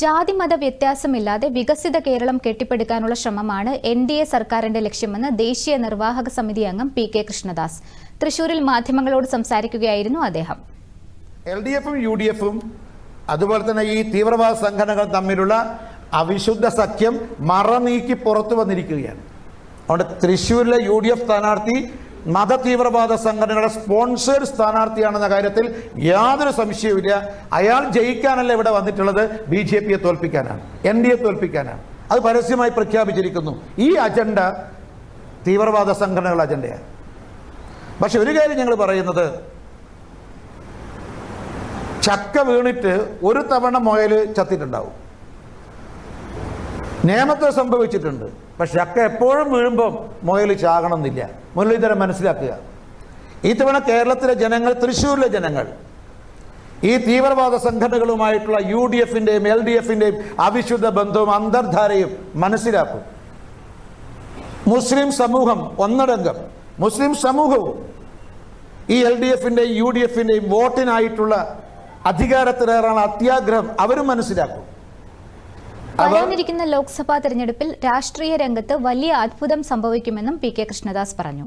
ജാതിമത വ്യത്യാസമില്ലാതെ വികസിത കേരളം കെട്ടിപ്പടുക്കാനുള്ള ശ്രമമാണ് എൻ ഡി എ സർക്കാരിന്റെ ലക്ഷ്യമെന്ന് ദേശീയ നിർവാഹക സമിതി അംഗം പി കെ കൃഷ്ണദാസ്. തൃശൂരിൽ മാധ്യമങ്ങളോട് സംസാരിക്കുകയായിരുന്നു അദ്ദേഹം. എൽ ഡി എഫും യു ഡി എഫും അതുപോലെ തന്നെ ഈ തീവ്രവാദ സംഘടനകൾ തമ്മിലുള്ള അവിശുദ്ധ സഖ്യം മറനീക്കി പുറത്തു വന്നിരിക്കുകയാണ്. അതുകൊണ്ട് തൃശ്ശൂരിലെ യു ഡി എഫ് സ്ഥാനാർത്ഥി മത തീവ്രവാദ സംഘടനകളുടെ സ്പോൺസേഡ് സ്ഥാനാർത്ഥിയാണെന്ന കാര്യത്തിൽ യാതൊരു സംശയവുമില്ല അയാൾ ജയിക്കാനല്ല ഇവിടെ വന്നിട്ടുള്ളത്. ബി ജെ പിയെ തോൽപ്പിക്കാനാണ്. എൻ ഡി എ തോൽപ്പിക്കാനാണ്. അത് പരസ്യമായി പ്രഖ്യാപിച്ചിരിക്കുന്നു. ഈ അജണ്ട തീവ്രവാദ സംഘടനകളുടെ അജണ്ടയാണ്. പക്ഷെ ഒരു കാര്യം ഞങ്ങൾ പറയുന്നത് ചക്ക വീണിട്ട് ഒരു തവണ മുയൽ ചത്തിട്ടുണ്ടാവും. നിയമത്തെ സംഭവിച്ചിട്ടുണ്ട്. പക്ഷെ അക്ക എപ്പോഴും വീഴുമ്പോൾ മുയൽ ചാകണമെന്നില്ല. മുരളീധരൻ മനസ്സിലാക്കുക. ഈ തവണ കേരളത്തിലെ ജനങ്ങൾ തൃശ്ശൂരിലെ ജനങ്ങൾ ഈ തീവ്രവാദ സംഘടനകളുമായിട്ടുള്ള യു ഡി എഫിന്റെയും എൽ ഡി എഫിന്റെയും അവിശുദ്ധ ബന്ധവും അന്തർധാരയും മനസ്സിലാക്കും. മുസ്ലിം സമൂഹം ഒന്നടങ്കം മുസ്ലിം സമൂഹവും ഈ എൽ ഡി എഫിന്റെയും യു ഡി എഫിന്റെയും വോട്ടിനായിട്ടുള്ള അധികാരത്തിലേറാനുള്ള അത്യാഗ്രഹം അവരും മനസ്സിലാക്കും. വരാനിരിക്കുന്ന ലോക്സഭാ തെരഞ്ഞെടുപ്പിൽ രാഷ്ട്രീയ രംഗത്ത് വലിയ അത്ഭുതം സംഭവിക്കുമെന്നും പി കെ കൃഷ്ണദാസ് പറഞ്ഞു.